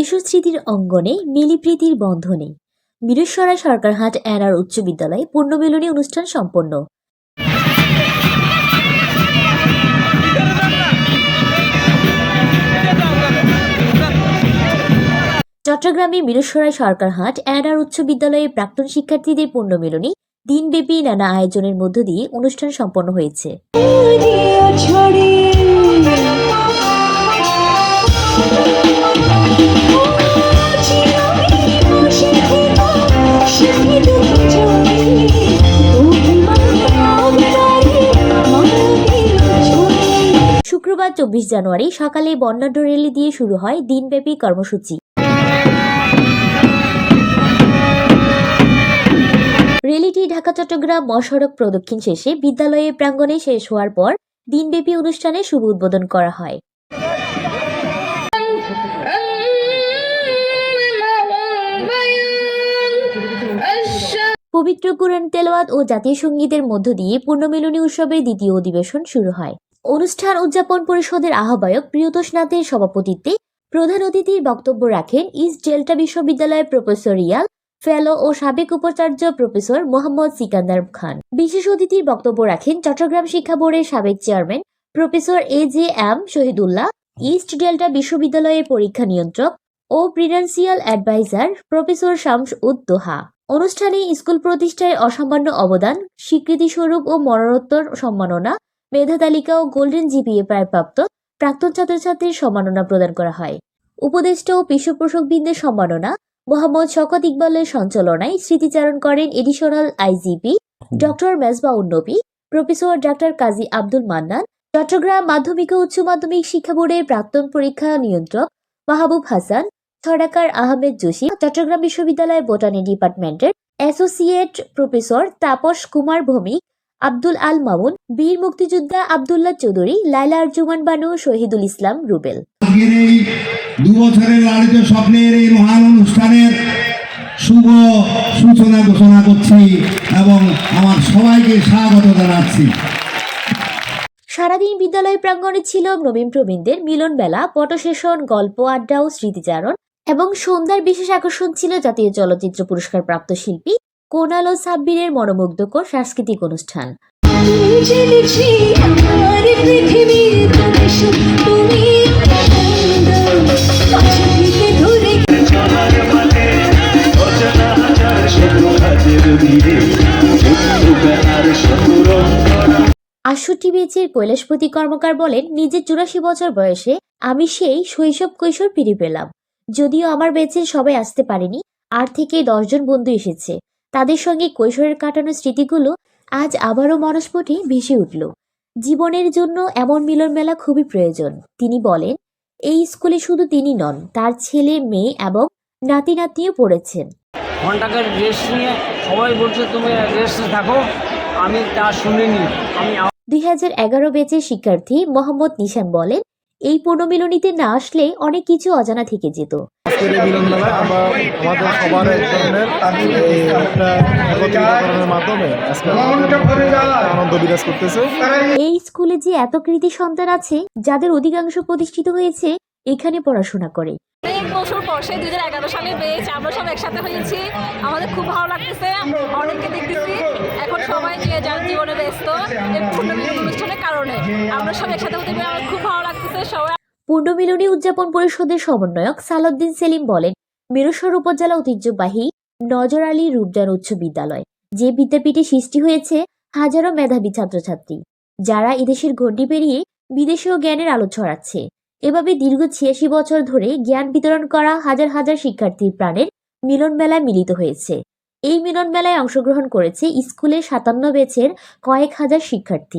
এসব স্মৃতির অঙ্গনে মিলিপ্রীতির বন্ধনে। মিরেশ্বরা সরকারহাট এনআর উচ্চ বিদ্যালয়ে পূর্ণমিলনী অনুষ্ঠান সম্পন্ন। চট্টগ্রামে মিরেশ্বরায় সরকারহাট এনআর উচ্চ বিদ্যালয়ে প্রাক্তন শিক্ষার্থীদের পূর্ণমিলনী দিনব্যাপী নানা আয়োজনের মধ্য দিয়ে অনুষ্ঠান সম্পন্ন হয়েছে। শুক্রবার চব্বিশ জানুয়ারি সকালে বর্ণাঢ্য র্যালি দিয়ে শুরু হয় দিনব্যাপী কর্মসূচি। র্যালিটি ঢাকা, চট্টগ্রাম মহাসড়ক প্রদক্ষিণ শেষে বিদ্যালয়ে প্রাঙ্গণে শেষ হওয়ার পর দিনব্যাপী অনুষ্ঠানে শুভ উদ্বোধন করা হয়। পবিত্র কুরআন তেলাওয়াত ও জাতীয় সঙ্গীতের মধ্য দিয়ে পূর্ণমিলনী উৎসবের দ্বিতীয় অধিবেশন শুরু হয়। অনুষ্ঠান উদযাপন পরিষদের আহ্বায়ক প্রিয়তোষ নাথের সভাপতিত্বে প্রধান অতিথির বক্তব্য রাখেন ইস্ট ডেল্টা বিশ্ববিদ্যালয়ের প্রফেসর রিয়াল ফেলো ও সাবেক উপাচার্য প্রফেসর মোহাম্মদ সিকান্দার খান। বিশেষ অতিথির বক্তব্য রাখেন চট্টগ্রাম শিক্ষা বোর্ডের সাবেক chairman professor A J M Shahidullah, East Delta বিশ্ববিদ্যালয়ের পরীক্ষা নিয়ন্ত্রক ও financial adviser professor Shams Ud Doha. অনুষ্ঠানে স্কুল প্রতিষ্ঠায় অসামান্য অবদান, স্বীকৃতিস্বরূপ ও মরণোত্তর সম্মাননা, মেধা তালিকা ও গোল্ডেন জিপিএ প্রাপ্ত প্রাক্তন ছাত্রছাত্রীর সম্মাননা প্রদান করা হয়। উপদেষ্টা ও পৃষ্ঠপোষকবৃন্দের সম্মাননা মোহাম্মদ শকত ইকবালের সঞ্চালনায় স্মৃতিচারণ করেন additional IGP doctor Mezba Unnabi professor doctor Kazi Abdul Mannan Chittagong মাধ্যমিক ও উচ্চ মাধ্যমিক শিক্ষা বোর্ডের প্রাক্তন পরীক্ষা নিয়ন্ত্রক মাহবুব হাসান ছড়াকার আহমেদ জোশী চট্টগ্রাম বিশ্ববিদ্যালয় বোটানি ডিপার্টমেন্টের অ্যাসোসিয়েট প্রফেসর তাপস কুমার ভৌমিক আব্দুল আল মামুন বীর মুক্তিযোদ্ধা আবদুল্লাহ চৌধুরী লাইলা আরজুমান বানু শহীদুল ইসলাম রুবেল। আজকের এই দু বছরের লালিত স্বপ্নের এই মহান অনুষ্ঠানের শুভ সূচনা ঘোষণা করছি এবং আমার সবাইকে স্বাগত জানাচ্ছি। সারাদিন বিদ্যালয় প্রাঙ্গণে ছিল নবীন প্রবীণদের মিলন মেলা ফটো গল্প আড্ডা ও স্মৃতিচারণ এবং সন্ধ্যার বিশেষ আকর্ষণ ছিল জাতীয় চলচ্চিত্র পুরস্কার প্রাপ্ত শিল্পী কোনাল ও সাব্বিরের মনোমুগ্ধকর সাংস্কৃতিক অনুষ্ঠান। আটষট্টি বেচের কৈলাসপতি কর্মকার বলেন, নিজের চুরাশি বছর বয়সে আমি সেই শৈশব কৈশোর ফিরে পেলাম। যদিও আমার বেচের সবাই আসতে পারেনি আট থেকে দশজন বন্ধু এসেছে। তাদের সঙ্গে কৈশোরের কাটানো স্মৃতিগুলো আজ আবারও মনস্ফুটে ভেসে উঠল। জীবনের জন্য এমন মিলন মেলা খুবই প্রয়োজন। তিনি বলেন, এই স্কুলে শুধু তিনি নন, তার ছেলে, মেয়ে এবং নাতি নাতনিও পড়েছেন। ঘন্টাকের রেস্ট নিয়ে সবাই বলছে তুমি রেস্টে থাকো। আমি তা শুনিনি। আমি দুই হাজার এগারো ব্যাচের শিক্ষার্থী মোহাম্মদ নিশান বলেন এই পুনর্মিলনীতে না আসলে অনেক কিছু অজানা থেকে যেত। আজকের এই মিলন মেলায় আমরা আমাদের সবার এক ধরনের একটা একত্রিতকরণের মাধ্যমে আজকে আমাদের মধ্যে একটা আনন্দ বিরাজ করতেছে। এই স্কুলে যে এত কৃতি সন্তান আছে যাদের অধিকাংশ প্রতিষ্ঠিত হয়েছে এখানে পড়াশোনা করে। অনেক বছর পর সেই দুই এগারো সালে বেশ আমরা সব একসাথে হয়েছি। আমাদের খুব ভালো লাগতেছে অনেককে দেখতেছি। এখন সবাই যার জীবনে ব্যস্ত অনুষ্ঠানের কারণে আমরা সব একসাথে হতে পেরে আমার খুব ভালো লাগতেছে সবাই পূর্ণমিলনী উদযাপন পরিষদের সমন্বয়ক সালাউদ্দিন সেলিম বলেন মিরসর উপজেলা ঐতিহ্যবাহী নজর আলী রূপজান উচ্চ বিদ্যালয় যে বিদ্যাপীঠে সৃষ্টি হয়েছে হাজারো মেধাবী ছাত্রছাত্রী যারা এদেশের গণ্ডি পেরিয়ে বিদেশীয় জ্ঞানের আলো ছড়াচ্ছে। এভাবে দীর্ঘ ছিয়াশি বছর ধরে জ্ঞান বিতরণ করা হাজার হাজার শিক্ষার্থীর প্রাণের মিলন মেলায় মিলিত হয়েছে। এই মিলন মেলায় অংশগ্রহণ করেছে স্কুলের সাতান্ন বেচের কয়েক হাজার শিক্ষার্থী।